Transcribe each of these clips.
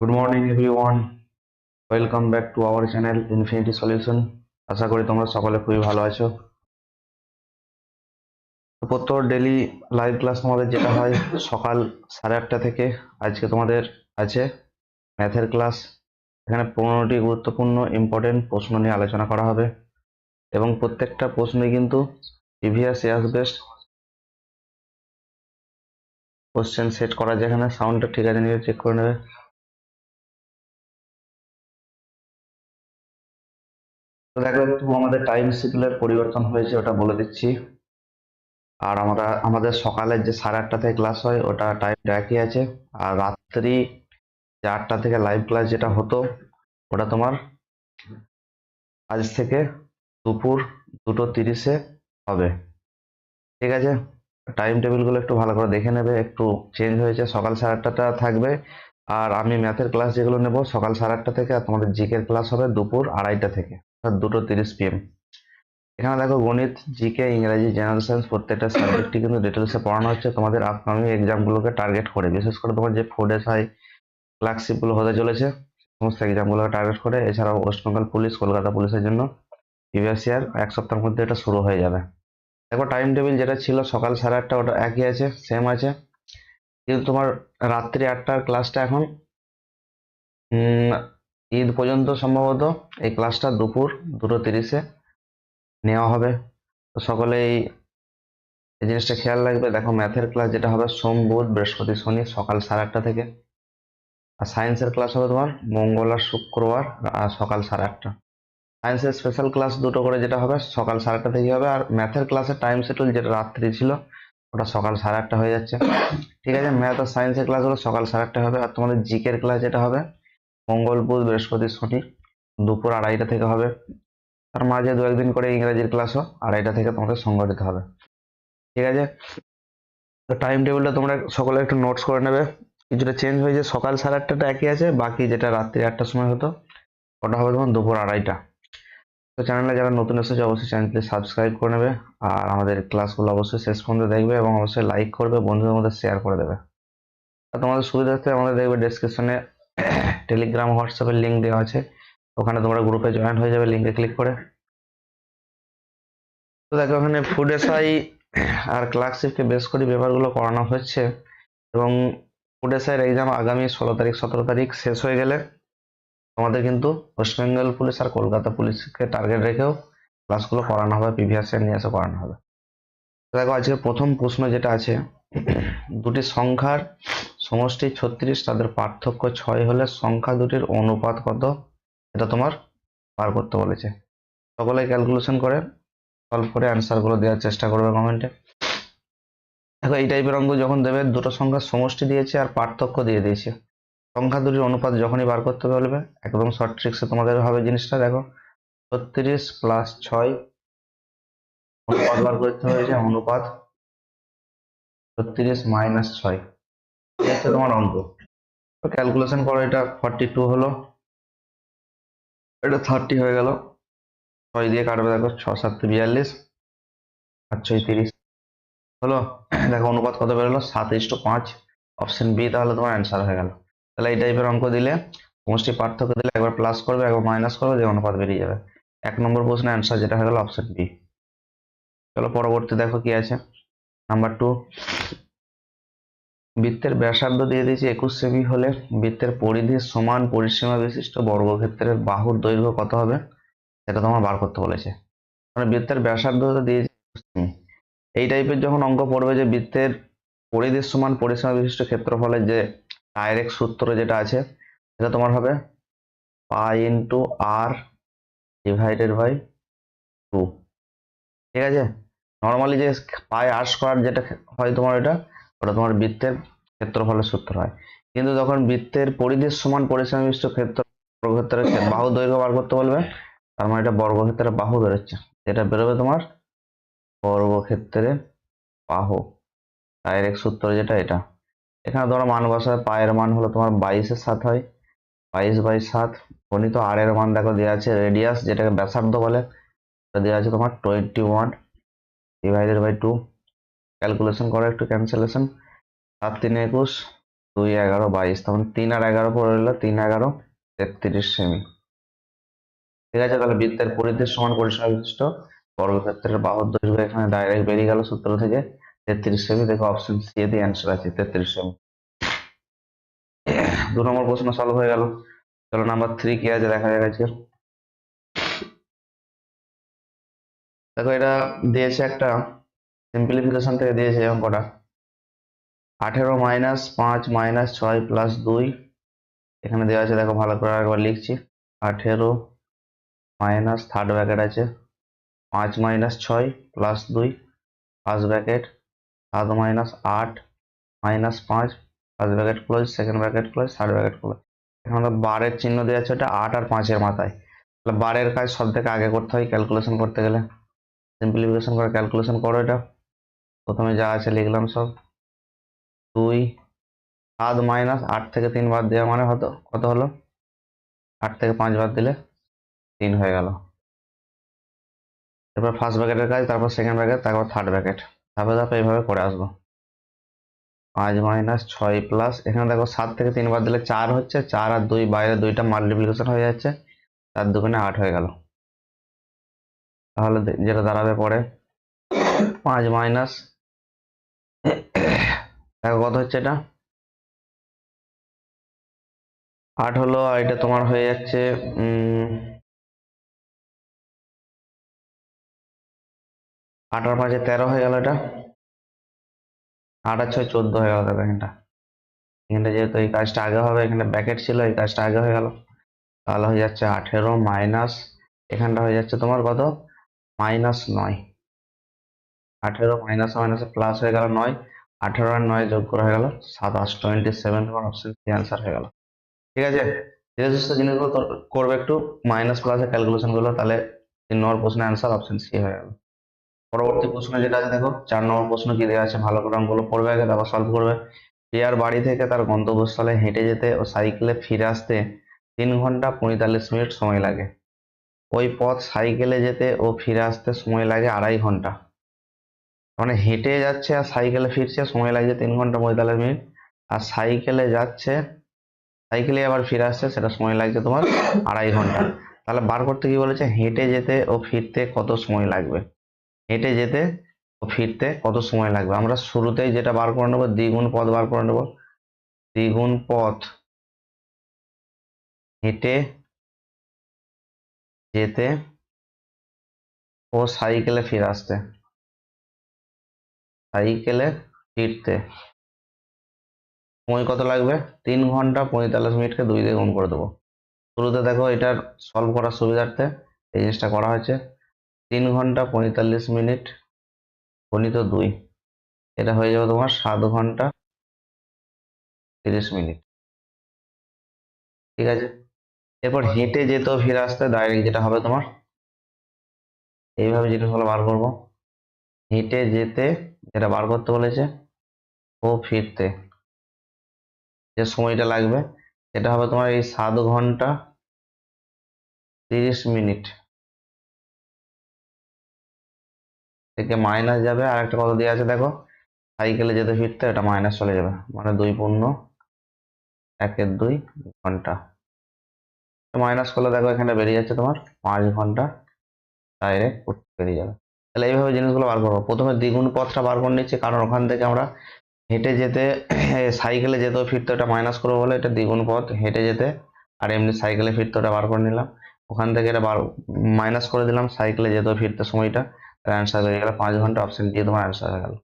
Good morning everyone welcome back to our channel infinity solution আশা করি তোমরা সকলে খুবই ভালো আছো। প্রত্যেক ডেলি লাইভ ক্লাস তোমাদের যেটা হয়, সকাল সাড়ে আটটা থেকে আজকে তোমাদের আছে ম্যাথের ক্লাস এখানে পনেরোটি গুরুত্বপূর্ণ ইম্পর্টেন্ট প্রশ্ন নিয়ে আলোচনা করা হবে। এবং প্রত্যেকটা প্রশ্নই কিন্তু previous years best question set করা যেখানে সাউন্ডটা ঠিক আছে, নিয়ে চেক করে নেবে। তো দেখো একটু আমাদের টাইম শিডিউলের পরিবর্তন হয়েছে, ওটা বলে দিচ্ছি। আর আমরা, আমাদের সকালের যে সাড়ে আটটা থেকে ক্লাস হয়, ওটা টাইমটা একই আছে। আর রাত্রি যে আটটা থেকে লাইভ ক্লাস যেটা হতো, ওটা তোমার আজ থেকে দুপুর দুটো তিরিশে হবে। ঠিক আছে? টাইম টেবিলগুলো একটু ভালো করে দেখে নেবে, একটু চেঞ্জ হয়েছে, সকাল সাড়ে আটটাটা থাকবে। আর আমি ম্যাথের ক্লাস যেগুলো নেব, সকাল সাড়ে আটটা থেকে আর তোমাদের জিকের ক্লাস হবে দুপুর আড়াইটা থেকে। দুটো তিরিশ পিএম এখানে দেখো গণিত জিকে ইংরেজি জেনারেল সায়েন্স প্রত্যেকটা সাবজেক্টই কিন্তু ডিটেলসে পড়ানো হচ্ছে। তোমাদের আপকামিং এক্সামগুলোকে টার্গেট করে। বিশেষ করে তোমার যে ফোর ডেস হাই ক্লার্কশিপগুলো হতে চলেছে, সমস্ত এক্সামগুলোকে টার্গেট করে। এছাড়াও ওয়েস্ট বেঙ্গল পুলিশ কলকাতা পুলিশের জন্য প্রিভিয়াস ইয়ার এক সপ্তাহের মধ্যে এটা শুরু হয়ে যাবে। দেখো টাইম টেবিল যেটা ছিল, সকাল সাড়ে আটটা ওটা একই আছে সেম আছে। কিন্তু তোমার রাত্রি আটটার ক্লাসটা এখন ঈদ পর্যন্ত সম্ভবত এই ক্লাসটা দুপুর দুটো তিরিশে নেওয়া হবে। তো সকলেই এই জিনিসটা খেয়াল রাখবে। দেখো ম্যাথের ক্লাস যেটা হবে সোম, বুধ, বৃহস্পতি, শনি, সকাল সাড়ে আটটা থেকে। আর সায়েন্সের ক্লাস হবে তোমার মঙ্গল আর শুক্রবার সকাল সাড়ে আটটা। সায়েন্সের স্পেশাল ক্লাস দুটো করে যেটা হবে সকাল সাড়ে আটটা থেকে হবে। আর ম্যাথের ক্লাসের টাইম শিডিউল যেটা রাত্রি ছিল, ওটা সকাল সাড়ে আটটা হয়ে যাচ্ছে। ঠিক আছে? ম্যাথ আর সায়েন্সের ক্লাসগুলো সকাল সাড়ে আটটা হবে। আর তোমাদের জিকের ক্লাস যেটা হবে মঙ্গল বুধ বৃহস্পতি শনি দুপুর আড়াইটা থেকে হবে। তার মাঝে দু একদিন করে ইংরেজির ক্লাসও আড়াইটা থেকে তোমাদের সংগঠিত হবে। ঠিক আছে? তো টাইম টেবিলটা তোমরা সকলে একটু নোটস করে নেবে। কিছুটা চেঞ্জ হয়েছে সকাল সাড়ে আটটাটা একই আছে, বাকি যেটা রাত্রি আটটার সময় হতো, ওটা হবে তোমার দুপুর আড়াইটা। তো চ্যানেলে যারা নতুন এসেছে, অবশ্যই চ্যানেলটি সাবস্ক্রাইব করে নেবে, আর আমাদের ক্লাসগুলো অবশ্যই শেষ পর্যন্ত দেখবে এবং অবশ্যই লাইক করবে, বন্ধুদের মধ্যে শেয়ার করে দেবে। আর তোমাদের সুবিধার্থে আমাদের দেখবে ডেসক্রিপশনে টেলিগ্রাম হোয়াটসঅ্যাপের লিঙ্ক দেওয়া আছে। ওখানে তোমরা গ্রুপে জয়েন হয়ে যাবে লিঙ্কে ক্লিক করে। তো দেখো ওখানে ফুড এসআই আর ক্লার্কশিপকে বেস করে ব্যাপারগুলো করানো হচ্ছে। এবং ফুড এসআইয়ের এক্সাম আগামী ষোলো তারিখ, সতেরো তারিখ শেষ হয়ে গেলে তোমাদের কিন্তু ওয়েস্ট বেঙ্গল পুলিশ আর কলকাতা পুলিশকে টার্গেট রেখেও ক্লাসগুলো করানো হবে প্রিভিয়াস ইয়ার নিয়ে এসে করানো হবে। দেখো আজকে প্রথম প্রশ্ন যেটা আছে, দুটি সংখ্যার সমষ্টি ছত্রিশ, তাদের পার্থক্য ছয় হলে সংখ্যা দুটির অনুপাত কত? এটা তোমার বার করতে বলেছে। সকলে ক্যালকুলেশন করে সলভ করে অ্যান্সারগুলো দেওয়ার চেষ্টা করবে কমেন্টে দেখো, এই টাইপের অঙ্ক যখন দেবে, দুটো সংখ্যা সমষ্টি দিয়েছে আর পার্থক্য দিয়ে দিয়েছে। সংখ্যা দুটির অনুপাত যখনই বার করতে বলবে, একদম শর্ট ট্রিক্সে তোমাদের হবে জিনিসটা, দেখো। ছত্রিশ প্লাস ছয়, অনুপাত বার করতে হয়েছে, অনুপাত ছত্রিশ মাইনাস ছয়। হচ্ছে তোমার অঙ্ক। তো ক্যালকুলেশন করো, এটা ফর্টি টু হলো। এটা থার্টি হয়ে গেল। ছয় দিয়ে কাটবে, দেখো ছ সাত বিয়াল্লিশ, আর ছয় তিরিশ হলো। দেখো, অনুপাত কত বেরোলো? সাত ইস্টু পাঁচ। অপশন বি তাহলে তোমার অ্যান্সার হয়ে গেল। তাহলে এই টাইপের অঙ্ক দিলে, সমষ্টি পার্থক্য দিলে একবার প্লাস করবে, একবার মাইনাস করবে যে অনুপাত বেরিয়ে যাবে। এক নম্বর প্রশ্নের অ্যান্সার যেটা হয়ে গেল অপশন বি চলো, পরবর্তী দেখো কি আছে। নাম্বার টু বৃত্তের ব্যাসার্ধ দিয়ে দিয়েছে একুশ সেমি হলে বৃত্তের পরিধির সমান পরিসীমা বিশিষ্ট বর্গক্ষেত্রের বাহুর দৈর্ঘ্য কত হবে? সেটা তোমার বার করতে বলেছে। মানে বৃত্তের ব্যাসার্ধ তো দিয়েছে 21 সেমি। এই টাইপের যখন অঙ্ক পড়বে যে বৃত্তের পরিধির সমান পরিসীমা বিশিষ্ট ক্ষেত্রফলের যে ডাইরেক্ট সূত্র যেটা আছে, সেটা তোমার হবে pi into r divided by two. ঠিক আছে? নর্মালি যে পাই আর স্কোয়ার যেটা হয় তোমার এটা ওটা তোমার বৃত্তের ক্ষেত্রফলের সূত্র হয়। কিন্তু যখন বৃত্তের পরিধির সমান পরিসীমা ক্ষেত্র বর্গক্ষেত্রের বাহু দৈর্ঘ্য বার করতে বলবে, তার মানে এটা বর্গক্ষেত্রের বাহু বেরোচ্ছে। যেটা বেরোবে তোমার বর্গক্ষেত্রে বাহু। ডাইরেক্ট সূত্র যেটা, এটা। এখানে ধরো মান বসায় পায়ের মান হলো তোমার বাইশের সাত হয়। বাইশ বাই সাত গণিত আর এর মান দেখো দেওয়া আছে রেডিয়াস যেটাকে ব্যাসার্ধ বলে দেওয়া আছে তোমার twenty one divided by two calculation করো, একটু ক্যান্সেলেশন সাত তিন একুশ, দুই এগারো বাইশ, তখন তিন আর এগারো পড়ে রইল তিন এগারো তেত্রিশ সেমি। ঠিক আছে, তাহলে বৃত্তের পরিধির সমান পরিসীমা বিশিষ্ট। বর্গক্ষেত্রের বাহুর দৈর্ঘ্য এখানে ডাইরেক্ট বেরিয়ে গেল সূত্র থেকে। তেত্রিশ সেমি, দেখো অপশন সি এ দিয়ে অ্যান্সার আছে, তেত্রিশ সেমি। দু নম্বর প্রশ্ন সলভ হয়ে গেল। চলো নাম্বার থ্রি কি আছে দেখা যাক আজকে দেখো, এটা দিয়েছে একটা সিম্পলিফিকেশন থেকে দিয়েছে অঙ্কটা। আঠেরো মাইনাস পাঁচ মাইনাস ছয় প্লাস দুই, এখানে দেওয়া আছে, দেখো ভালো করে একবার লিখছি। আঠেরো মাইনাস থার্ড ব্র্যাকেট আছে, পাঁচ মাইনাস ছয় প্লাস দুই ফার্স্ট ব্র্যাকেট সাত মাইনাস আট মাইনাস পাঁচ first bracket close second bracket close third bracket close এখানে তো বারের চিহ্ন দেওয়া আছে, ওটা আট আর পাঁচের মাথায়। তাহলে বারের কাজ সব থেকে আগে করতে হয় ক্যালকুলেশন করতে গেলে। সিম্পলিফিকেশন করে ক্যালকুলেশন করো এটা। প্রথমে যা আছে লিখলাম সব। দুই, সাত মাইনাস আট থেকে তিন বাদ দেওয়া মানে হতো, কত হলো? আট থেকে পাঁচ বাদ দিলে তিন হয়ে গেল। এরপর ফার্স্ট ব্র্যাকেটের কাজ, তারপর সেকেন্ড ব্র্যাকেট তারপর থার্ড ব্র্যাকেট ধাপে ধাপে এইভাবে করে আসব। পাঁচ মাইনাস ছয় প্লাস এখানে দেখো সাত থেকে তিন বাদ দিলে চার হচ্ছে, চার আর দুই বাইরে দুইটা মাল্টিপ্লিকেশন হয়ে যাচ্ছে চার দুগুণে আট হয়ে গেল। তাহলে যেটা দাঁড়াবে পরে, পাঁচ মাইনাস দেখো কত হচ্ছে এটা? আট হলো, আর এটা তোমার হয়ে যাচ্ছে আট আর পাঁচে তেরো হয়ে গেল এটা। আট আর ছয় চোদ্দ হয়ে গেল দেখো এখানটা। এখানটা যেহেতু এই কাজটা আগে হবে, এখানে ব্যাকেট ছিল, এই কাজটা আগে হয়ে গেল। তাহলে হয়ে যাচ্ছে আঠেরো মাইনাস, এখানটা হয়ে যাচ্ছে তোমার কত? মাইনাস নয়। আঠেরো মাইনাস মাইনাসে প্লাস হয়ে গেল নয়। আঠেরো আর নয় যোগ করা হয়ে গেল, সাতাশ টোয়েন্টি সেভেন তোমার অপশন সি অ্যান্সার হয়ে গেল। ঠিক আছে? ধীরে সুস্থ জিনিসগুলো করবে একটু মাইনাস প্লাসের ক্যালকুলেশনগুলো, তাহলে তিন নম্বর প্রশ্নের অ্যান্সার অপশন সি হয়ে গেল। পরবর্তী প্রশ্ন যেটা আছে দেখো, চার নম্বর প্রশ্ন কি দেওয়া আছে? ভালো করে অঙ্কগুলো পড়বে আগে, তারপর সলভ করবে। প্রিয়ার বাড়ি থেকে তার গন্তব্যস্থলে হেঁটে যেতে ও সাইকেলে ফিরে আসতে তিন ঘণ্টা পঁয়তাল্লিশ মিনিট সময় লাগে? ওই পথ সাইকেলে যেতে ও ফিরে আসতে সময় লাগে আড়াই ঘণ্টা। মানে হেঁটে যাচ্ছে আর সাইকেলে ফিরছে, সময় লাগছে তিন ঘণ্টা পঁয়তাল্লিশ মিনিট। আর সাইকেলে যাচ্ছে সাইকেলে আবার ফিরে আসছে, সেটা সময় লাগছে তোমার আড়াই ঘণ্টা। তাহলে বার করতে কি বলেছে? হেঁটে যেতে ও ফিরতে কত সময় লাগবে? হেঁটে যেতে ও ফিরতে কত সময় লাগবে? আমরা শুরুতেই যেটা বার করে নেব, দ্বিগুণ পথ বার করে নেব। দ্বিগুণ পথ হেঁটে যেতে ও সাইকেলে ফিরে আসতে। সাইকেলে ফিরতে। সময় কত লাগবে? তিন ঘণ্টা পঁয়তাল্লিশ মিনিটকে দুই দিয়ে গুণ করে দেবো। শুরুতে দেখো এটার সলভ করার সুবিধার্থে এই জিনিসটা করা হয়েছে। তিন ঘণ্টা পঁয়তাল্লিশ মিনিট গণিত দুই। এটা হয়ে যাবে তোমার সাত ঘণ্টা তিরিশ মিনিট। ঠিক আছে? এরপর হেঁটে যেতেও ফিরে আসতে ডাইরেক্ট যেটা হবে তোমার। এইভাবে জিনিসগুলো বার করব। হেঁটে যেতে যেটা বার করতে বলেছে। ও ফিরতে। যে সময়টা লাগবে, সেটা হবে তোমার এই সাত ঘণ্টা তিরিশ মিনিট। থেকে মাইনাস যাবে, আর একটা কত দিয়ে আছে, দেখো, সাইকেলে যেতে ফিরতে এটা মাইনাস চলে যাবে। মানে দুই পূর্ণ, একের দুই ঘণ্টা। মাইনাস করলে দেখো, এখানে বেরিয়ে যাচ্ছে তোমার পাঁচ ঘণ্টা, ডাইরেক্ট বেরিয়ে যাবে। তাহলে এইভাবে জিনিসগুলো বার করব। প্রথমে দ্বিগুণ পথটা বার করে নিচ্ছি, কারণ ওখান থেকে আমরা হেঁটে যেতে সাইকেলে যেতেও ফিরতে ওটা মাইনাস করব বলে এটা দ্বিগুণ পথ, হেঁটে যেতে আর এমনি সাইকেলে ফিরতে ওটা বার করে নিলাম। ওখান থেকে এটা বার মাইনাস করে দিলাম সাইকেলে যেতেও ফিরতে সময়টা অ্যান্সার হয়ে গেল পাঁচ ঘণ্টা অপশন দিয়ে তোমার অ্যান্সার হয়ে গেল।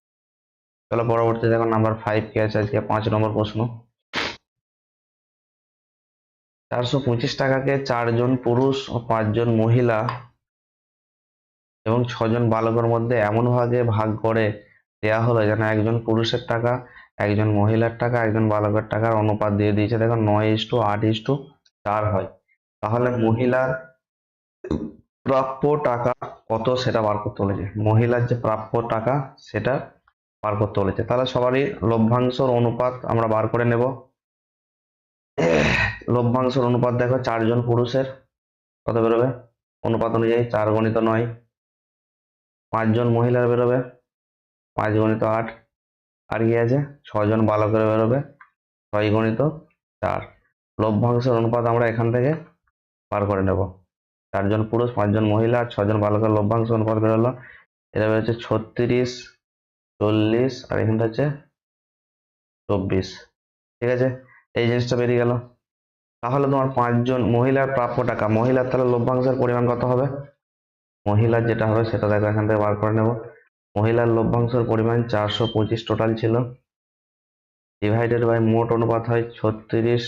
চলো পরবর্তী দেখো নাম্বার ফাইভ কে আছে, আজকে পাঁচ নম্বর প্রশ্ন। চারশো পঁচিশ টাকাকে চারজন পুরুষ ও পাঁচজন মহিলা এবং ছজন বালকের মধ্যে এমন ভাগে ভাগ করে দেয়া হলো যেন একজন পুরুষের টাকা একজন মহিলার টাকা একজন বালকের টাকার অনুপাত দিয়ে দিয়েছে। দেখো নয় ইস টু আট ইস টু চার হয়। তাহলে মহিলার প্রাপ্য টাকা কত সেটা বার করতে বলেছে? মহিলার যে প্রাপ্য টাকা সেটা বার করতে বলেছে। তাহলে সবারই লভ্যাংশর অনুপাত আমরা বার করে নেব। লভ্যাংশর অনুপাত দেখো চারজন পুরুষের কত বেরোবে? অনুপাত অনুযায়ী চার গণিত নয়। পাঁচজন মহিলার বেরোবে, পাঁচ গণিত আট আর কি আছে ছজন বালকের বেরোবে, ছয় গণিত চার। লভ্যাংশের অনুপাত আমরা এখান থেকে বার করে নেব। চারজন পুরুষ, পাঁচজন মহিলা, আর ছজন বালকের লভ্যাংশ অনুপাত বেরোলো। এটা বেরোচ্ছে ছত্রিশ, চল্লিশ, আর এখানটা হচ্ছে চব্বিশ। ঠিক আছে? এই জিনিসটা বেরিয়ে গেল। তাহলে তোমার পাঁচজন মহিলার প্রাপ্য টাকা, মহিলার তাহলে লভ্যাংশের পরিমাণ কত হবে? মহিলার যেটা হবে সেটা দেখো, এখান থেকে বার করে নেব। মহিলার লভ্যাংশের পরিমাণ চারশো পঁচিশ টোটাল ছিল। ডিভাইডেড বাই মোট অনুপাত হয় ছত্রিশ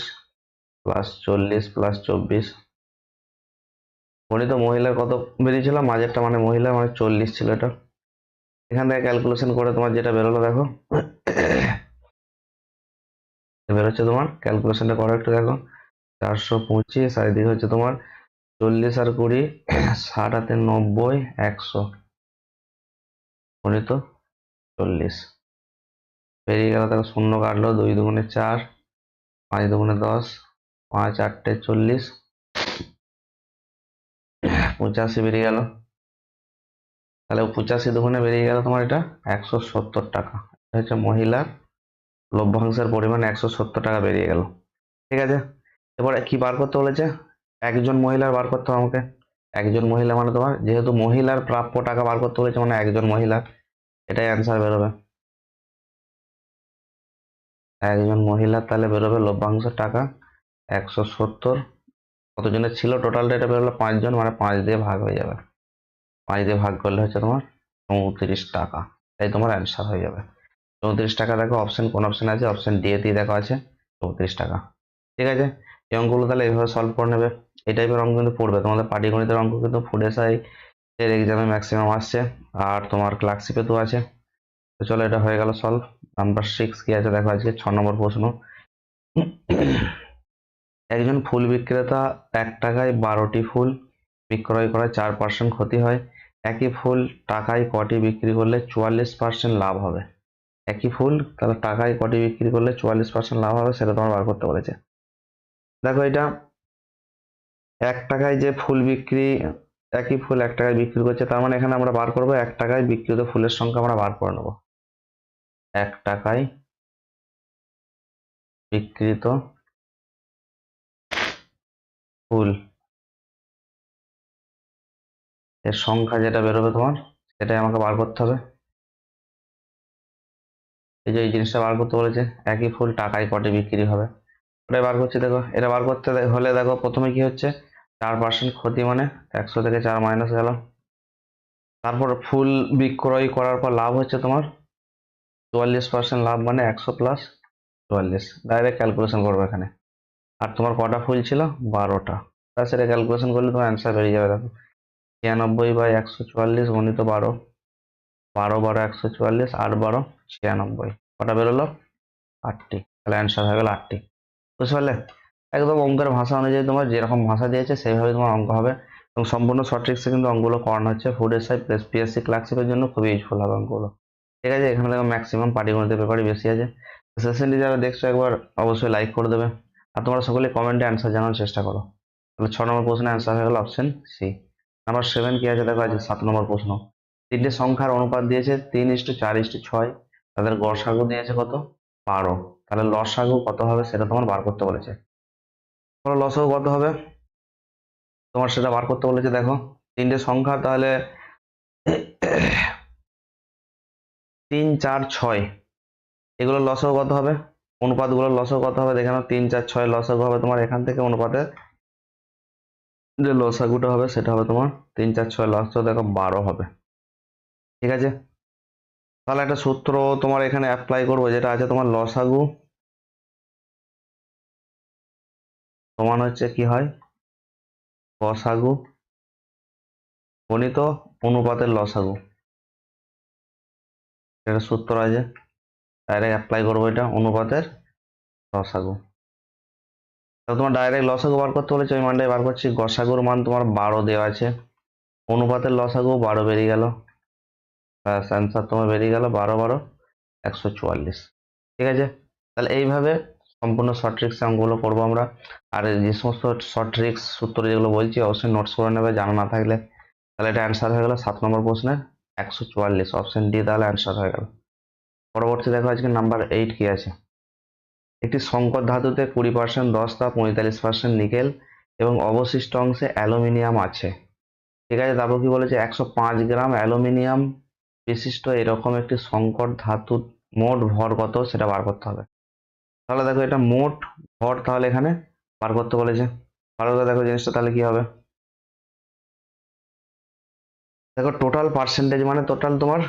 প্লাস চল্লিশ প্লাস চব্বিশ। গণিত মহিলার কত বেরিয়েছিল? মাঝেরটা মানে মহিলা মানে চল্লিশ ছিল এটা। এখান থেকে ক্যালকুলেশন করে তোমার যেটা বেরোলো দেখো। বেরোচ্ছে তোমার ক্যালকুলেশনটা করো একটু দেখো। চারশো পঁচিশ আর এদিকে হচ্ছে তোমার চল্লিশ আর কুড়ি, ষাট হাতে নব্বই, একশো। গণিত চল্লিশ। বেরিয়ে গেল, দেখো শূন্য কাটলো, দুই দুগুণে চার, পাঁচ দুগুণে দশ, পাঁচ আটটে চল্লিশ। পঁচাশি বেরিয়ে গেল। তাহলে পঁচাশি দুগুণে বেরিয়ে গেল তোমার এটা একশো সত্তর টাকা। এটা হচ্ছে মহিলার লভ্যাংশের পরিমাণ একশো সত্তর টাকা বেরিয়ে গেল। ঠিক আছে? এবারে কি বার করতে বলেছে? একজন মহিলার বার করতে হবে আমাকে। একজন মহিলা মানে তোমার, যেহেতু মহিলার প্রাপ্য টাকা বার করতে বলেছে মানে একজন মহিলা, এটাই অ্যান্সার বেরোবে। একজন মহিলার তাহলে বেরোবে লভ্যাংশ টাকা একশো সত্তর, কতজনের ছিল টোটালটা এটা বেরোলো পাঁচজন মানে পাঁচ দিয়ে ভাগ হয়ে যাবে। পাঁচ দিয়ে ভাগ করলে হচ্ছে তোমার চৌত্রিশ টাকা, তাই তোমার অ্যান্সার হয়ে যাবে। চৌত্রিশ টাকা দেখো অপশন কোন অপশন আছে? অপশন ডি দিয়ে দেখো আছে, চৌত্রিশ টাকা। ঠিক আছে? এই অঙ্কগুলো তাহলে এইভাবে সলভ করে নেবে। এই টাইপের অঙ্ক কিন্তু পড়বে। তোমাদের পাটিগণিতের অঙ্ক কিন্তু ফুড এসআই এর এক্সামে ম্যাক্সিমাম আসছে। আর তোমার ক্লার্কশিপে তো আছে। তো চলো এটা হয়ে গেল সলভ নাম্বার সিক্স কি আছে দেখো আজকে, ছ নম্বর প্রশ্ন। একজন ফুল বিক্রেতা এক টাকায় বারোটি ফুল বিক্রয় করায় চার পার্সেন্ট ক্ষতি হয়। একই ফুল টাকায় কটি বিক্রি করলে চুয়াল্লিশ পার্সেন্ট লাভ হবে। একই ফুল তাহলে টাকায় কটি বিক্রি করলে চুয়াল্লিশ পার্সেন্ট লাভ হবে, সেটা তোমার বার করতে বলেছে। দেখো এটা এক টাকায় যে ফুল বিক্রি, একই ফুল এক টাকায় বিক্রি করছে, তার মানে এখানে আমরা বার করব, এক টাকায় বিক্রিত ফুলের সংখ্যা আমরা বার করে নেব। এক টাকায় বিক্রিত ফুল, এর সংখ্যা যেটা বেরোবে তোমার, সেটাই আমাকে বার করতে হবে। এই যে এই জিনিসটা বার করতে বলেছে, একই ফুল টাকায় কটে বিক্রি হবে। ওটাই বার করছি, দেখো। এটা বার করতে হলে দেখো প্রথমে কি হচ্ছে? চার পার্সেন্ট ক্ষতি মানে একশো থেকে চার মাইনাস গেল তারপর ফুল বিক্রয় করার পর লাভ হচ্ছে তোমার চুয়াল্লিশ পার্সেন্ট লাভ মানে একশো প্লাস চুয়াল্লিশ। ডাইরেক্ট ক্যালকুলেশন করবে এখানে। আর তোমার কটা ফুল ছিল? বারোটা। তা সেটা ক্যালকুলেশন করলে তোমার অ্যান্সার বেরিয়ে যাবে, দেখো। ছিয়ানব্বই বাই একশো চুয়াল্লিশ গণিত বারো। বারো বারো একশো চুয়াল্লিশ, আট বারো ছিয়ানব্বই। কটা বেরোলো? আটটি। তাহলে অ্যান্সার হয়ে গেল আটটি। বুঝতে পারলে? একদম অঙ্কের ভাষা অনুযায়ী তোমার যেরকম ভাষা দিয়েছে, সেইভাবে তোমার অঙ্ক হবে। এবং সম্পূর্ণ ট্রিক্সে কিন্তু অঙ্কগুলো করানো হচ্ছে। ফুড এসআই প্লাস পিএসসি ক্লাসিকের জন্য খুবই ইউজফুল হবে অঙ্কগুলো। ঠিক আছে? এখানে দেখো ম্যাক্সিমাম পাটিগণিতের পেপারই বেশি আছে। সেশনটি যারা দেখছ একবার, অবশ্যই লাইক করে দেবে। আর তোমরা সকলে কমেন্টে অ্যান্সার জানার চেষ্টা করো। তাহলে ছ নম্বর প্রশ্নের অ্যান্সার হয়ে গেল অপশন সি নাম্বার সেভেন কি আছে? দেখো আছে সাত নম্বর প্রশ্ন। তিনটে সংখ্যার অনুপাত দিয়েছে, তিন ইস্টু চার ইস্টু ছয়। তাদের গড়সাগু দিয়েছে কত? বারো। তাহলে লসাগু কত হবে সেটা তোমার বার করতে বলেছে। তোমার লসাগু কত হবে? তোমার সেটা বার করতে বলেছে, দেখো। তিনটে সংখ্যা, তাহলে তিন, চার, ছয়। এগুলো লসাগু কত হবে? অনুপাতগুলো লসাগু কত হবে? দেখে নাও, তিন, চার, ছয় লসাগু হবে তোমার এখান থেকে অনুপাতে। যে লসাগুটা হবে সেটা হবে তোমার তিন, চার, ছয় লসাগু দেখো বারো হবে। ঠিক আছে? তাহলে একটা সূত্র তোমার এখানে অ্যাপ্লাই করব, যেটা আছে তোমার লসাগু। সমান হচ্ছে কি হয়? লসাগু। গণিত অনুপাতের লসাগু। এটা সূত্র আছে। ডাইরেক্ট অ্যাপ্লাই করব এটা, অনুপাতের লসাগু। তোমার ডাইরেক্ট লসাগু বার করতে বলেছে ওই মানটাই বার করছি। গসাগুর মান তোমার বারো দেওয়া আছে। অনুপাতের লসাগু বারো বেরিয়ে গেল। ব্যাস অ্যান্সার তোমার বেরিয়ে গেল বারো বারো, একশো চুয়াল্লিশ। ঠিক আছে? তাহলে এইভাবে সম্পূর্ণ শর্ট ট্রিক্স অঙ্কগুলো করব আমরা। আর যে সমস্ত শর্ট ট্রিক্স সূত্র যেগুলো বলছি, অবশ্যই নোটস করে নেবে। জানা না থাকলে তাহলে এটা অ্যান্সার হয়ে গেল সাত নম্বর প্রশ্নের, একশো চুয়াল্লিশ। অপশন ডি তাহলে অ্যান্সার হয়ে গেল। পরবর্তী দেখো আজকে নাম্বার এইট কি আছে? একটি সংকর ধাতুতে কুড়ি পার্সেন্ট দস্তা পঁয়তাল্লিশ পার্সেন্ট নিকেল এবং অবশিষ্ট অংশে অ্যালুমিনিয়াম আছে। ঠিক আছে? তারপর কি বলেছে? একশো পাঁচ গ্রাম অ্যালুমিনিয়াম বিশিষ্ট এরকম একটি সংকট ধাতুর মোট ভর কত সেটা বার করতে হবে। তাহলে দেখো এটা মোট ভর তাহলে এখানে বার করতে বলেছে। ভালো করে দেখো জিনিসটা তাহলে কি হবে? দেখো টোটাল পার্সেন্টেজ মানে টোটাল তোমার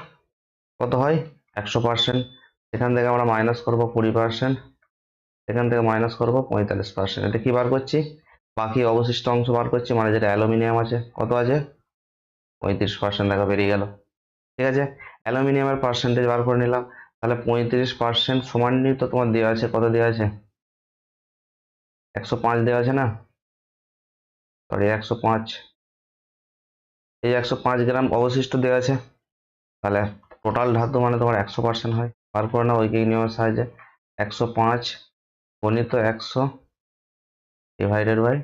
কত হয়? একশো পার্সেন্ট এখান থেকে আমরা মাইনাস করব কুড়ি পার্সেন্ট এখান থেকে মাইনাস করব পঁয়তাল্লিশ পার্সেন্ট এটা কি বার করছি? বাকি অবশিষ্ট অংশ বার করছি মানে যেটা অ্যালুমিনিয়াম আছে। কত আছে? পঁয়ত্রিশ পার্সেন্ট দেখো বেরিয়ে গেল। ঠিক আছে? অ্যালুমিনিয়ামের পার্সেন্টেজ বার করে নিলাম। তাহলে পঁয়ত্রিশ পার্সেন্ট সমানই তো তোমার দেওয়া আছে, কত দেওয়া আছে? একশো পাঁচ দেওয়া আছে না? সরি একশো পাঁচ। এই একশো পাঁচ গ্রাম অবশিষ্ট দেওয়া আছে। তাহলে টোটাল ধাতু মানে তোমার একশো পার্সেন্ট হয়। বার করে না ঐকিক নিয়মের সাহায্যে। একশো পাঁচ গণিত একশো ডিভাইডেড বাই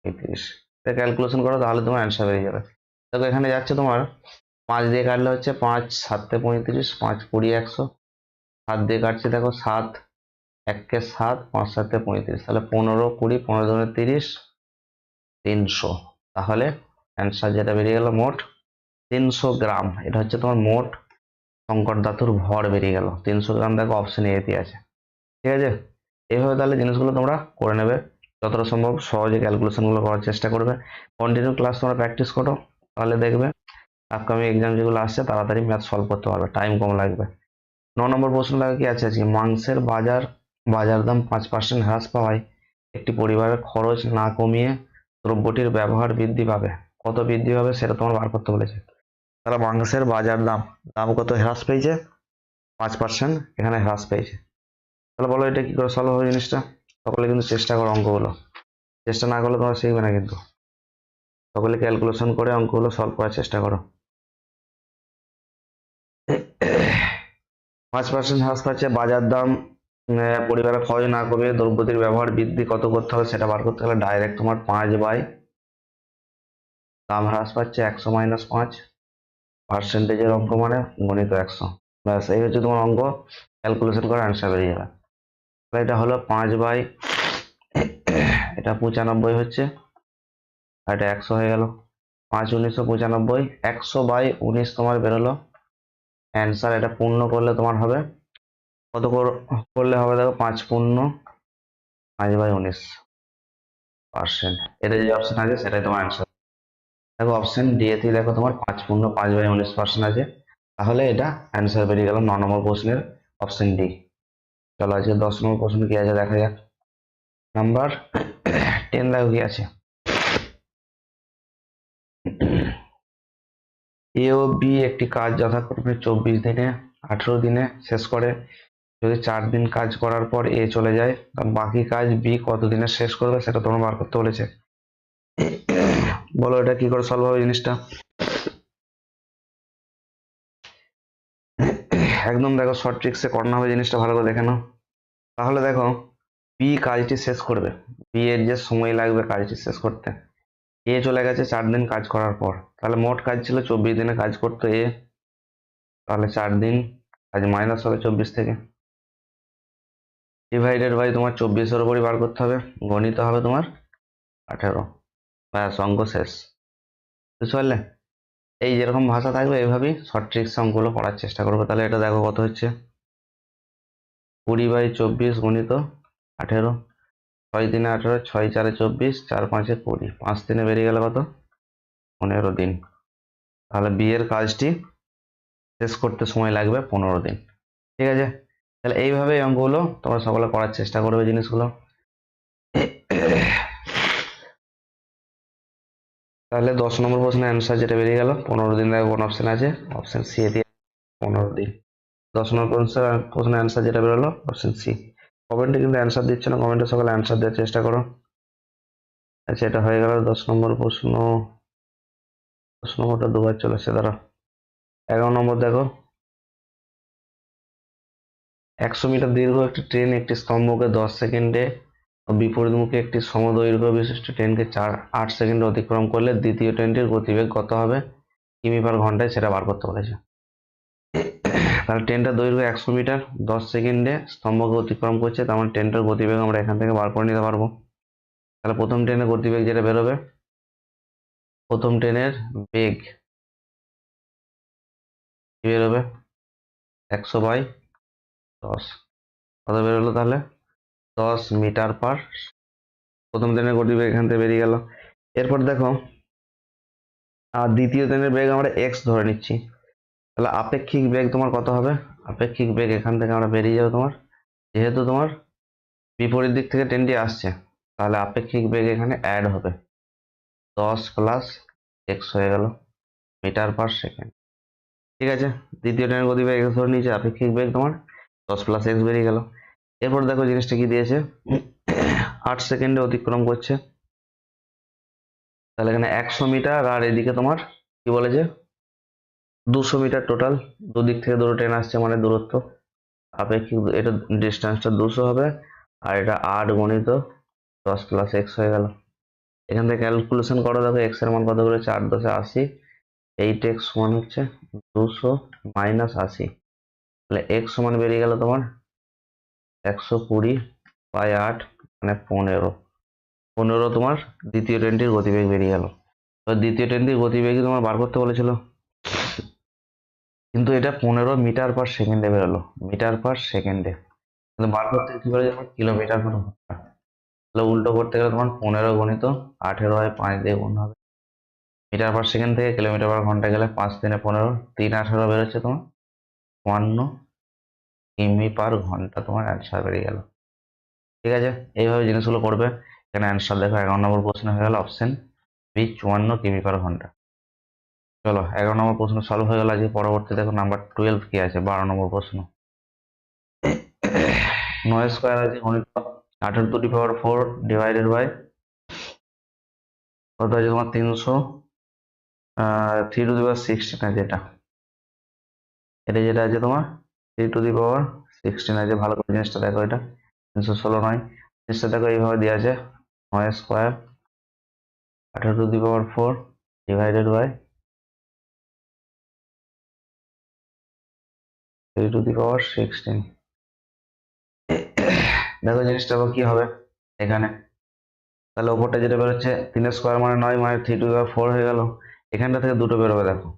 পঁয়ত্রিশ। এটা ক্যালকুলেশন করো, তাহলে তোমার অ্যান্সার বেরিয়ে যাবে। দেখো, এখানে যাচ্ছে তোমার পাঁচ দিয়ে কাটলে হচ্ছে পাঁচ, সাতে পঁয়ত্রিশ, পাঁচ কুড়ি একশো। সাত দিয়ে কাটছে, দেখো সাত এককে সাত, পাঁচ, সাতে পঁয়ত্রিশ। তাহলে পনেরো, কুড়ি, পনেরো ধরে তিরিশ, তিনশো। তাহলে অ্যান্সার যেটা বেরিয়ে গেল মোট তিনশো গ্রাম। এটা হচ্ছে তোমার মোট সংকট ধাতুর ভর বেরিয়ে গেল। তিনশো গ্রাম দেখো অপশন এতে আছে। ঠিক আছে? এইভাবে তাহলে জিনিসগুলো তোমরা করে নেবে। যতটা সম্ভব সহজে ক্যালকুলেশনগুলো করার চেষ্টা করবে। কন্টিনিউ ক্লাস তোমরা প্র্যাকটিস করো। তাহলে দেখবে আপকামিং এক্সাম যেগুলো আসছে, তাড়াতাড়ি ম্যাথ সলভ করতে পারবে। টাইম কম লাগবে। ন নম্বর প্রশ্ন লাগে কি আছে? আজকে মাংসের বাজার বাজার দাম পাঁচ পার্সেন্ট হ্রাস পাওয়ায় একটি পরিবারের খরচ না কমিয়ে দ্রব্যটির ব্যবহার বৃদ্ধি পাবে। কত বৃদ্ধি পাবে সেটা তোমার বার করতে বলেছে। তাহলে মাংসের বাজার দাম দাম কত হ্রাস পেয়েছে? পাঁচ পার্সেন্ট এখানে হ্রাস পেয়েছে। তাহলে বলো এটা কি করে সলভ হবে জিনিসটা? সকলে কিন্তু চেষ্টা করো অঙ্কগুলো। চেষ্টা না করলে তোমরা শিখবে না কিন্তু। সকলে ক্যালকুলেশন করে অঙ্কগুলো সলভ করার চেষ্টা করো। পাঁচ পার্সেন্ট হ্রাস পাচ্ছে বাজার দাম আহ, পরিবারের খরচ না কমিয়ে দ্রব্যটির ব্যবহার বৃদ্ধি কত করতে হবে সেটা বার করতে হলে ডাইরেক্ট তোমার পাঁচ বাই দাম হ্রাস পাচ্ছে একশো মাইনাস পাঁচ পার্সেন্টেজের অঙ্ক মানে গণিত একশো। ব্যাস এই হচ্ছে তোমার অঙ্ক ক্যালকুলেশন করে অ্যান্সার বেরিয়ে যাবে তাহলে এটা হলো পাঁচ বাই এটা পঁচানব্বই হচ্ছে আর এটা একশো হয়ে গেল। পাঁচ উনিশশো পঁচানব্বই একশো বাই উনিশ তোমার বেরোলো। অ্যান্সার এটা পূর্ণ করলে তোমার হবে। কত কর- করলে হবে দেখো, পাঁচ পূর্ণ, পাঁচ বাই উনিশ পার্সেন্ট এটা যে অপশন আছে, সেটাই তোমার অ্যান্সার দেখো অপশন ডি এতে দেখো, তোমার পাঁচ পূর্ণ, পাঁচ বাই উনিশ পার্সেন্ট আছে। তাহলে এটা অ্যান্সার বেরিয়ে গেল ন নম্বর প্রশ্নের অপশন ডি চলো, আজকে দশ নম্বর প্রশ্ন কি আছে, দেখা যাক। নাম্বার টেন দেখো কি আছে। এ ও বি একটি কাজ যথাক্রমে চব্বিশ দিনে, আঠেরো দিনে শেষ করে। যদি চার দিন কাজ করার পর এ চলে যায় তখন বাকি কাজ বি কত দিনে শেষ করবে সেটা তোমার বার করতে বলেছে। বলো এটা কি করে সলভ হবে জিনিসটা? একদম দেখো শর্ট ট্রিক্সে করানো হবে জিনিসটা, ভালো করে দেখে নাও। তাহলে দেখো বি কাজটি শেষ করবে। বি এর যে সময় লাগবে কাজটি শেষ করতে। এ চলে গেছে চার দিন কাজ করার পর। তাহলে মোট কাজ ছিল চব্বিশ দিনে কাজ করতো এ। তাহলে চার দিন কাজ মাইনাস হবে চব্বিশ থেকে। ডিভাইডেড বাই তোমার চব্বিশের উপরই বার করতে হবে। গণিত হবে তোমার আঠেরো। ব্যাস, অঙ্ক শেষ। বুঝতে পারলে? এই যেরকম ভাষা থাকবে, এইভাবেই শর্ট ট্রিক্স অঙ্কগুলো করার চেষ্টা করবে। তাহলে এটা দেখো কত হচ্ছে। কুড়ি বাই চব্বিশ গণিত আঠেরো। ছয় দিনে আঠেরো, ছয় চারে চব্বিশ, চার পাঁচে কুড়ি। পাঁচ দিনে বেরিয়ে গেল কত? পনেরো দিন। তাহলে বিয়ের কাজটি শেষ করতে সময় লাগবে পনেরো দিন। ঠিক আছে? তাহলে এইভাবে এই অঙ্কগুলো তোমরা সকলে করার চেষ্টা করবে জিনিসগুলো। তাহলে দশ নম্বর প্রশ্নের অ্যান্সার যেটা বেরিয়ে গেল, পনেরো দিন দেখো কোন অপশন আছে? অপশন সি দিয়ে পনেরো দিন। দশ নম্বর প্রশ্নের প্রশ্নের অ্যান্সার যেটা বেরোলো অপশন সি কমেন্টে কিন্তু অ্যান্সার দিচ্ছে না কমেন্টে সকালে অ্যান্সার দেওয়ার চেষ্টা করো। আচ্ছা এটা হয়ে গেল দশ নম্বর প্রশ্ন। দশ নম্বরটা দুবার চলেছে দাঁড়া এগারো নম্বর দেখো। একশো মিটার দীর্ঘ একটি ট্রেন একটি স্তম্ভকে দশ সেকেন্ডে ও বিপরীতমুখী একটি সমদৈর্ঘ্য বিশিষ্ট ট্রেনকে চার, আট সেকেন্ডে অতিক্রম করলে দ্বিতীয় ট্রেনটির গতিবেগ কত হবে? কিমি পার ঘন্টায় সেটা বার করতে বলেছে। তাহলে ট্রেনটার দৈর্ঘ্য একশো মিটার, দশ সেকেন্ডে স্তম্ভকে অতিক্রম করছে, তার মানে ট্রেনটার গতিবেগ আমরা এখান থেকে বার করে নিতে পারব। তাহলে প্রথম ট্রেনের গতিবেগ যেটা বেরোবে, প্রথম ট্রেনের বেগ বেরোবে? একশো বাই দশ। কত বেরোলো তাহলে? দশ মিটার পার। প্রথম ট্রেনের গতিবেগ এখান থেকে বেরিয়ে গেল। এরপর দেখো, আর দ্বিতীয় ট্রেনের বেগ আমরা এক্স ধরে নিচ্ছি। তাহলে আপেক্ষিক বেগ তোমার কত হবে? আপেক্ষিক বেগ এখান থেকে আমরা বেরিয়ে যাবে তোমার। যেহেতু তোমার বিপরীত দিক থেকে ট্রেনটি আসছে, তাহলে আপেক্ষিক বেগ এখানে অ্যাড হবে। দশ প্লাস এক্স হয়ে গেল মিটার পার সেকেন্ড ঠিক আছে? দ্বিতীয় ট্রেনের গতিবেগ এক্স ধরে নিয়েছে, আপেক্ষিক বেগ তোমার। দশ প্লাস এক্স বেরিয়ে গেল। এরপর দেখো জিনিসটা কি দিয়েছে? আট সেকেন্ডে অতিক্রম করছে। তাহলে এখানে একশো মিটার আর এদিকে তোমার কি বলেছে? দুশো মিটার টোটাল দুদিক থেকে দুটো ট্রেন আসছে মানে দূরত্ব। আপেক্ষিক এটা ডিস্টেন্সটা দুশো হবে, আর এটা আট গণিত দশ প্লাস এক্স হয়ে গেল। এখান থেকে ক্যালকুলেশন করা, দেখো এক্সের মান কত করেছে আট দশে আশি। এইট এক্স সমান হচ্ছে দুশো মাইনাস আশি। তাহলে এক্স সমান বেরিয়ে গেল তোমার একশো কুড়ি বাই আট মানে পনেরো। পনেরো তোমার দ্বিতীয় ট্রেনটির গতিবেগ বেরিয়ে গেল। দ্বিতীয় ট্রেনটির গতিবেগই তোমার বার করতে বলেছিল। কিন্তু এটা পনেরো মিটার পার সেকেন্ডে বেরোলো, মিটার পার সেকেন্ডে কিন্তু বার করতে কি বলে যেমন কিলোমিটার পার ঘণ্টা। তাহলে উল্টো করতে গেলে তোমার পনেরো গণিত আঠেরো হয় পাঁচ দিয়ে গুণ হবে। মিটার পার সেকেন্ড থেকে কিলোমিটার পার ঘণ্টা গেলে পাঁচ দিনে পনেরো, তিন আঠেরো বেরোচ্ছে তোমার চুয়ান্ন কিমি পার ঘণ্টা তোমার অ্যান্সার বেরিয়ে গেল। ঠিক আছে? এইভাবে জিনিসগুলো করবে। এখানে অ্যান্সার দেখো এগারো নম্বর প্রশ্ন হয়ে গেল অপশন বি, চুয়ান্ন কিমি পার ঘণ্টা। চলো, এগারো নম্বর প্রশ্ন সলভ হয়ে গেল আজকে পরবর্তী দেখো নাম্বার টুয়েলভ কি আছে, বারো নম্বর প্রশ্ন। নয় স্কোয়ার আছে আঠেরো to power four divided by কত আছে তোমার, তিনশো three to the power sixteen আছে এটা এটা যেটা আছে তোমার three to the power sixteen আছে ভালো করে জিনিসটা দেখো এটা, তিনশো ষোলো নয়। জিনিসটা দেখো এইভাবে দেওয়া আছে, নয় স্কোয়ার আঠারো to the power four divided by three to the power sixteen দেখো জিনিসটা কি হবে এখানে। তাহলে ওপরটা যেটা বেরোচ্ছে, তিন স্কোয়ার মানে নয় মানে থ্রি টু পাওয়ার ফোর হয়ে গেল। এখানটা থেকে দুটো বেরোবে, দেখো।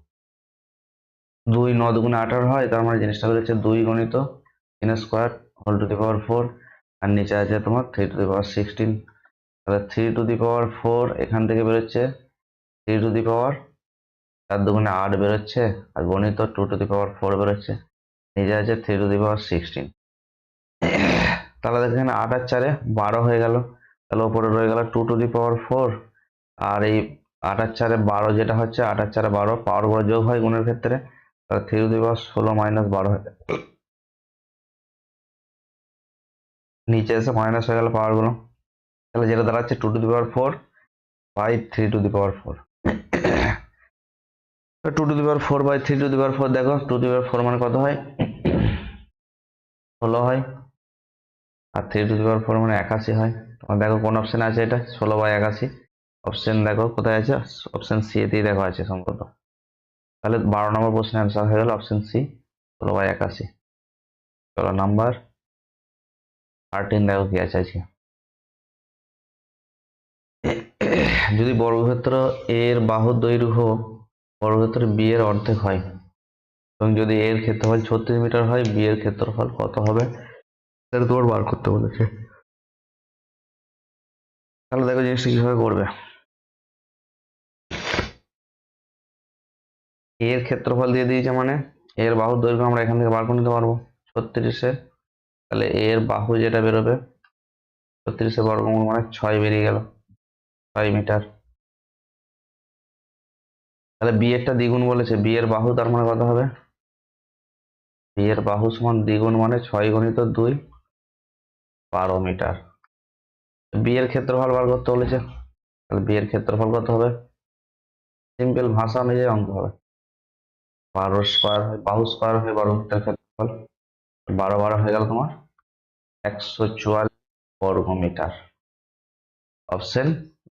দুই, ন দুগুণে আঠারো হয়, তার মানে জিনিসটা বেরোচ্ছে দুই গণিত, তিন square whole to the power four আর নিচে আছে তোমার three to the power sixteen তাহলে three to the power four এখান থেকে বেরোচ্ছে থ্রি টু দি পাওয়ার চার দুগুণে আট বেরোচ্ছে, আর গণিত two to the power four বেরোচ্ছে। নিচে আছে three to the power sixteen তাহলে দেখেন আট আর চারে বারো হয়ে গেল। তাহলে ওপরে রয়ে গেল two to the power four আর এই আট আর চারে বারো যেটা হচ্ছে, আট আর চারে বারো পাওয়ারগুলো যোগ হয় গুণের ক্ষেত্রে, তাহলে থ্রি টু দি পাওয়ার ষোলো মাইনাস বারো হয়ে গেল। নিচে এসে মাইনাস হয়ে গেল পাওয়ারগুলো তাহলে যেটা দাঁড়াচ্ছে two to the power four by three to the power four two to the power four by three to the power four দেখো টু দি পাওয়ার ফোর মানে কত হয়? ষোলো হয়। আর three to the power four মানে একাশি হয়। তোমার দেখো কোন অপশন আছে এটা? ষোলো বাই একাশি। অপশন দেখো, কোথায় আছে? অপশন সি এতেই দেখো আছে সম্ভবত তাহলে বারো নম্বর প্রশ্নের অ্যান্সার হয়ে গেল অপশন সি ষোলো বাই একাশি। চলো নাম্বার থার্টিন দেখো কি আছে আজকে। যদি বর্গক্ষেত্র এর বাহুর দৈর্ঘ্য বর্গক্ষেত্র বি এর অর্ধেক হয়। এবং যদি এর ক্ষেত্রফল ছত্রিশ মিটার হয় বি এর ক্ষেত্রফল কত হবে? সেটা তোমার বার করতে বলেছে। তাহলে দেখো জিনিসটা কীভাবে করবে। এর ক্ষেত্রফল দিয়ে দিয়েছে মানে এর বাহুর দৈর্ঘ্য আমরা এখান থেকে বার করে নিতে পারব ছত্রিশের তাহলে এর বাহু যেটা বেরোবে, ছত্রিশে বর্গমূল মানে ছয় বেরিয়ে গেল, ছয় মিটার। তাহলে বি এরটা দ্বিগুণ বলেছে বি এর বাহু তার মানে কত হবে? বি এর বাহু সমান দ্বিগুণ মানে ছয় গণিত দুই বারো মিটার। বি এর ক্ষেত্রফল বার করতে বলেছে। তাহলে বি এর ক্ষেত্রফল কত হবে? সিম্পল ভাষা অনুযায়ী অঙ্ক হবে। বারো স্কোয়ার হয়, বাহু স্কোয়ার হয় বারো মিটার ক্ষেত্রফল। বারো বারো হয়ে গেল তোমার একশো চুয়াল্লিশ বর্গ মিটার অপশন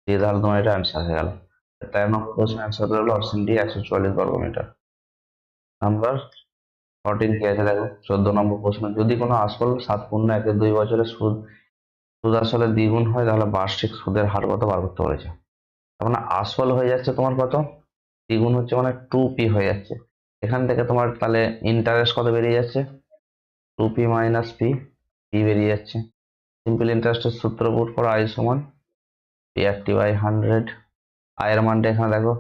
দিয়ে তাহলে তোমার এটা অ্যান্সার হয়ে গেল। নম্বর প্রশ্ন অ্যান্সার হলো অপশন ডি একশো চুয়াল্লিশ বর্গ মিটার নাম্বার ফোরটিন কি আছে দেখো? চোদ্দ নম্বর প্রশ্ন, যদি কোনো আসল সাত পূর্ণ একে দুই বছরের সুদ সুদ আসলে দ্বিগুণ হয়, তাহলে বার্ষিক সুদের হার কত বার করতে তার মানে আসল হয়ে যাচ্ছে তোমার কত? দ্বিগুণ হচ্ছে মানে টু পি হয়ে যাচ্ছে। এখান থেকে তোমার তাহলে ইন্টারেস্ট কত বেরিয়ে যাচ্ছে? টু পি মাইনাস পি বেরিয়ে যাচ্ছে। সিম্পল ইন্টারেস্টের সূত্র পুট করো আই সমান পি হান্ড্রেড আয়ের মানটা এখানে দেখো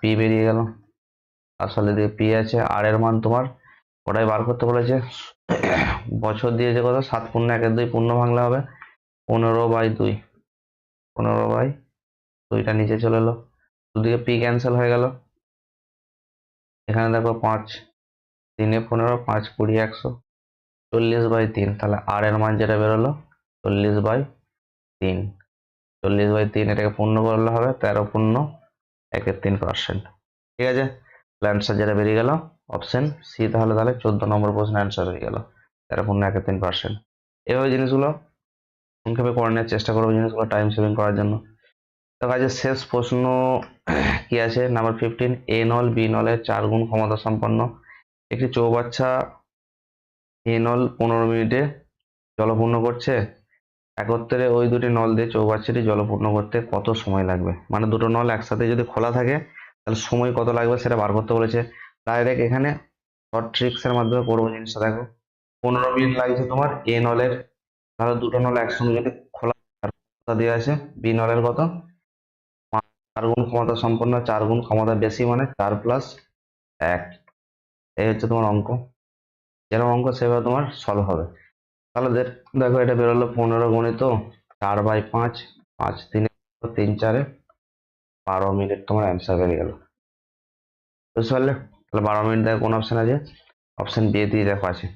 পি বেরিয়ে গেল। আসলে দিয়ে পি আছে আর এর মান তোমার ওটাই বার করতে বলেছে। বছর দিয়ে যে কত সাত পূর্ণ একের দুই পূর্ণ ভাঙলে হবে পনেরো বাই দুই। পনেরো বাই দুইটা নিচে চলে এলো। দুদিকে পি ক্যান্সেল হয়ে গেল। এখানে দেখো পাঁচ, তিনে পনেরো, পাঁচ কুড়ি একশো। চল্লিশ বাই তিন, তাহলে আর এর মান যেটা বেরোলো, চল্লিশ বাই তিন। চল্লিশ বাই তিন এটাকে পূর্ণ করলে হবে তেরো পূর্ণ একের তিন পার্সেন্ট। ঠিক আছে? অ্যান্সার যেটা বেরিয়ে গেল অপশন সি তাহলে তাহলে চোদ্দ নম্বর প্রশ্ন অ্যান্সার হয়ে গেল। তেরো পূর্ণ একের তিন পার্সেন্ট। এভাবে জিনিসগুলো সংক্ষেপে করে নেওয়ার চেষ্টা করব জিনিসগুলো টাইম সেভিং করার জন্য। তো কাজে শেষ প্রশ্ন কি আছে? নাম্বার ফিফটিন এ নল বি নলের চার গুণ ক্ষমতা সম্পন্ন। একটি চৌবাচ্চা এ নল পনেরো মিনিটে জলপূর্ণ করছে। একত্রে ওই দুটি নল দিয়ে চৌবাচ্চাটি জলপূর্ণ করতে কত সময় লাগবে? মানে দুটো নল একসাথে যদি খোলা থাকে, তাহলে সময় কত লাগবে সেটা বার করতে বলেছে। ডাইরেক্ট এখানে শর্ট ট্রিক্স এর মাধ্যমে করব জিনিসটা, দেখো। পনেরো মিনিট লাগছে তোমার, এ নলের, তাহলে দুটো নল একসঙ্গে যদি খোলা দেওয়া আছে, বি নলের কত? চার গুণ ক্ষমতা সম্পন্ন, চার গুণ ক্ষমতা বেশি মানে চার প্লাস এক। এই হচ্ছে তোমার অঙ্ক। যেরকম অঙ্ক, সেভাবে তোমার সলভ হবে। তাহলে দেখ- এটা বেরোলো পনেরো গণিত, চার বাই পাঁচ পাঁচ তিনে তিন চারে বারো মিনিট তোমার অ্যান্সার বেরিয়ে গেল। বুঝতে পারলে? তাহলে বারো মিনিট দেখো কোন অপশন আছে? অপশন বি দিয়ে দেখো আছে।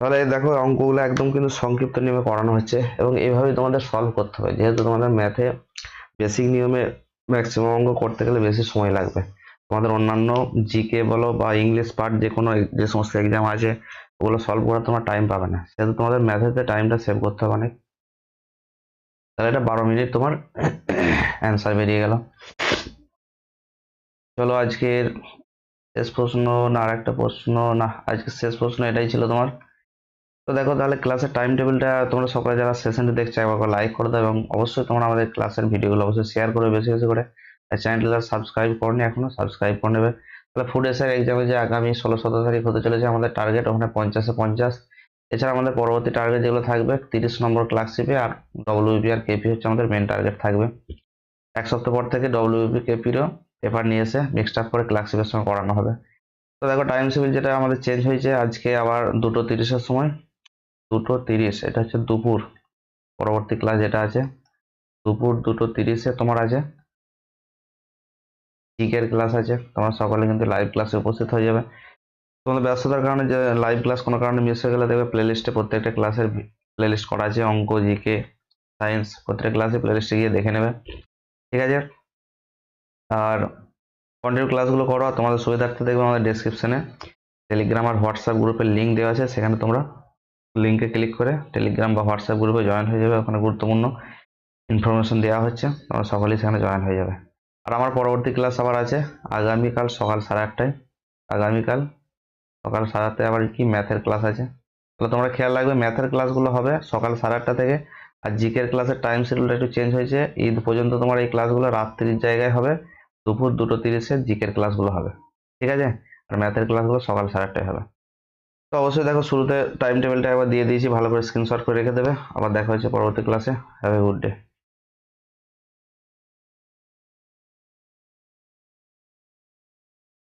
তাহলে দেখো অঙ্কগুলো একদম কিন্তু সংক্ষিপ্ত নিয়মে করানো হচ্ছে এবং এইভাবে তোমাদের সলভ করতে হবে। যেহেতু তোমাদের ম্যাথে বেসিক নিয়মে ম্যাক্সিমাম অঙ্ক করতে গেলে বেশি সময় লাগবে। তোমাদের অন্যান্য জিকে বলো বা ইংলিশ পার্ট যে কোনো যে সমস্ত এক্সাম আছে ওগুলো সলভ করার তোমার টাইম পাবে না। সেহেতু তোমাদের ম্যাথেতে টাইমটা সেভ করতে হবে অনেক। তাহলে এটা বারো মিনিট তোমার অ্যান্সার বেরিয়ে গেল। চলো আজকের শেষ প্রশ্ন না আর একটা প্রশ্ন, না আজকের শেষ প্রশ্ন এটাই ছিল তোমার। তো দেখো তাহলে ক্লাসের টাইম টেবিলটা তোমরা সকালে যারা সেশনটা দেখছ, একবার লাইক করে দাও এবং অবশ্যই তোমরা আমাদের ক্লাসের ভিডিওগুলো অবশ্যই শেয়ার করে বেশি বেশি করে। আর চ্যানেলটা সাবস্ক্রাইব করনি, এখনও সাবস্ক্রাইব করে নেবে। তাহলে ফুড এসের এক্সামে যে আগামী ষোলো সতেরো তারিখ হতে চলেছে, আমাদের টার্গেট ওখানে পঞ্চাশে পঞ্চাশ। এছাড়া আমাদের পরবর্তী টার্গেট যেগুলো থাকবে, তিরিশ নম্বর ক্লাসশিপে আর ডব্লিউবি আর কেপি হচ্ছে আমাদের মেন টার্গেট থাকবে। এক সপ্তাহ পর থেকে ডব্লিউবি কেপিরও পেপার নিয়ে এসে মিক্সড আপ করে ক্লাসশিপের সঙ্গে করানো হবে। তো দেখো টাইম শেবিল যেটা আমাদের চেঞ্জ হয়েছে, আজকে আবার দুটো তিরিশের সময়। দুটো তিরিশ, এটা হচ্ছে দুপুর। পরবর্তী ক্লাস যেটা আছে, দুপুর দুটো তিরিশে তোমার আছে। জিকের ক্লাস আছে, তোমরা সকলে কিন্তু লাইভ ক্লাসে উপস্থিত হয়ে যাবে। তোমাদের ব্যস্ততার কারণে যে লাইভ ক্লাস কোনো কারণে মিস হয়ে গেলে দেখবে প্লেলিস্টে প্রত্যেকটা ক্লাসের প্লেলিস্ট করা আছে, অঙ্ক, জিকে সায়েন্স প্রত্যেকটা ক্লাসে প্লেলিস্টে গিয়ে দেখে নেবে। ঠিক আছে? আর কন্টিনিউ ক্লাসগুলো করো তোমাদের সুবিধার্থে দেখবে আমাদের ডেসক্রিপশনে টেলিগ্রাম আর হোয়াটসঅ্যাপ গ্রুপের লিঙ্ক দেওয়া আছে, সেখানে তোমরা লিঙ্কে ক্লিক করে টেলিগ্রাম বা হোয়াটসঅ্যাপ গ্রুপে জয়েন হয়ে যাবে। ওখানে গুরুত্বপূর্ণ ইনফরমেশন দেওয়া হচ্ছে, তোমরা সকলেই সেখানে জয়েন হয়ে যাবে। আর আমার পরবর্তী ক্লাস আবার আছে। আগামীকাল সকাল সাড়ে আটটায়। আগামীকাল সকাল সাড়ে আটটায় আবার কি ম্যাথের ক্লাস আছে। তাহলে তোমরা খেয়াল রাখবে ম্যাথের ক্লাসগুলো হবে সকাল সাড়ে আটটা থেকে। আর জিকের ক্লাসের টাইম শিডিউলটা একটু চেঞ্জ হয়েছে। ঈদ পর্যন্ত তোমার এই ক্লাসগুলো রাত্রির জায়গায় হবে। দুপুর দুটো তিরিশে জিকের ক্লাসগুলো হবে। ঠিক আছে? আর ম্যাথের ক্লাসগুলো সকাল সাড়ে আটটায় হবে। তো অবশ্যই দেখো, শুরুতে টাইম টেবিলটা একবার দিয়ে দিয়েছি। ভালো করে স্ক্রিনশট করে রেখে দেবে। আবার দেখা হচ্ছে পরবর্তী ক্লাসে হ্যাভ এ গুড ডে